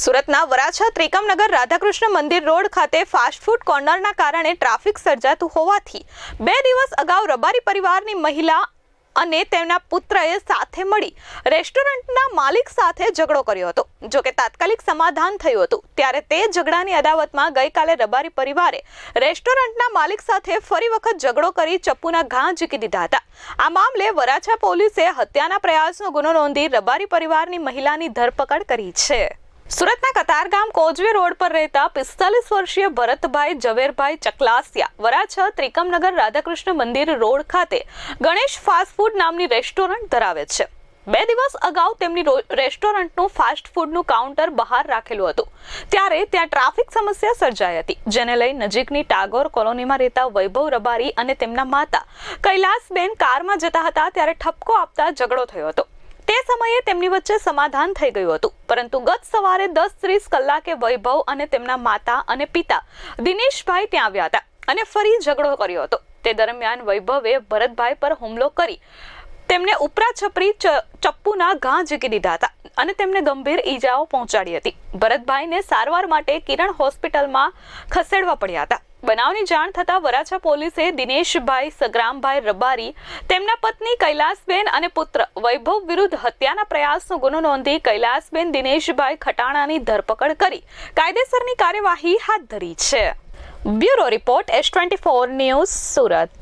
સુરતના વરાછા ત્રિકમનગર રાધાકૃષ્ણ મંદિર રોડ ખાતે ફાસ્ટ ફૂડ કોર્નરના કારણે ટ્રાફિક સર્જાતું હોવાથી બે દિવસ અગાઉ રબારી પરિવારની મહિલા અને તેમના પુત્રએ સાથે મળી રેસ્ટોરન્ટના માલિક સાથે ઝઘડો કર્યો હતો. જો કે તાત્કાલિક સમાધાન થયું હતું. ત્યારે તે ઝઘડાની અદાવતમાં ગઈકાલે રબારી પરિવારે રેસ્ટોરન્ટના માલિક સાથે ફરી વખત ઝઘડો કરી ચપ્પુના ઘા ઝીકી દીધા હતા. આ મામલે વરાછા પોલીસે હત્યાના પ્રયાસનો ગુનો નોંધી રબારી પરિવારની મહિલાની ધરપકડ કરી છે. સુરતના કતારગામ કોજવે રોડ પર રહેતા પિસ્તાલીસ વર્ષીય ભરતભાઈ ઝવેરભાઈ ચકલાસિયા વરાછા ત્રિકમનગર રાધાકૃષ્ણ મંદિર રોડ ખાતે ગણેશ ફાસ્ટ ફૂડ નામની રેસ્ટોરન્ટ ધરાવે છે. બે દિવસ અગાઉ તેમની રેસ્ટોરન્ટનું ફાસ્ટ ફૂડનું કાઉન્ટર બહાર રાખેલું હતું. ત્યારે ત્યાં ટ્રાફિક સમસ્યા સર્જાઈ હતી, જેને લઈ નજીકની ટાગોર કોલોનીમાં રહેતા વૈભવ રબારી અને તેમના માતા કૈલાસબેન કારમાં જતા હતા, ત્યારે ઠપકો આપતા ઝઘડો થયો હતો. સમયે તેમની વચ્ચે સમાધાન થઈ ગયું હતું. પરંતુ ગત સવારે દસ ત્રીસ કલાકે વૈભવ અને તેમના માતા અને પિતા દિનેશભાઈ ત્યાં આવ્યા હતા અને ફરી ઝઘડો કર્યો હતો. તે દરમિયાન વૈભવે ભરતભાઈ પર હુમલો કરી તેમને ઉપરા છપરી ચપ્પુના ઘા ઝીકી દીધા હતા અને તેમને ગંભીર ઈજાઓ પહોંચાડી હતી. ભરતભાઈને સારવાર માટે કિરણ હોસ્પિટલમાં ખસેડવા પડ્યા હતા. બનાવની જાણ થતાં વરાછા પોલીસે દિનેશભાઈ સગ્રામભાઈ રબારી, તેમના પત્ની કૈલાસબેન અને પુત્ર વૈભવ વિરુદ્ધ હત્યાના પ્રયાસનો ગુનો નોંધી કૈલાસબેન દિનેશભાઈ ખટાણાની ધરપકડ કરી કાયદેસરની કાર્યવાહી હાથ ધરી છે. Bureau report S twenty four news Surat.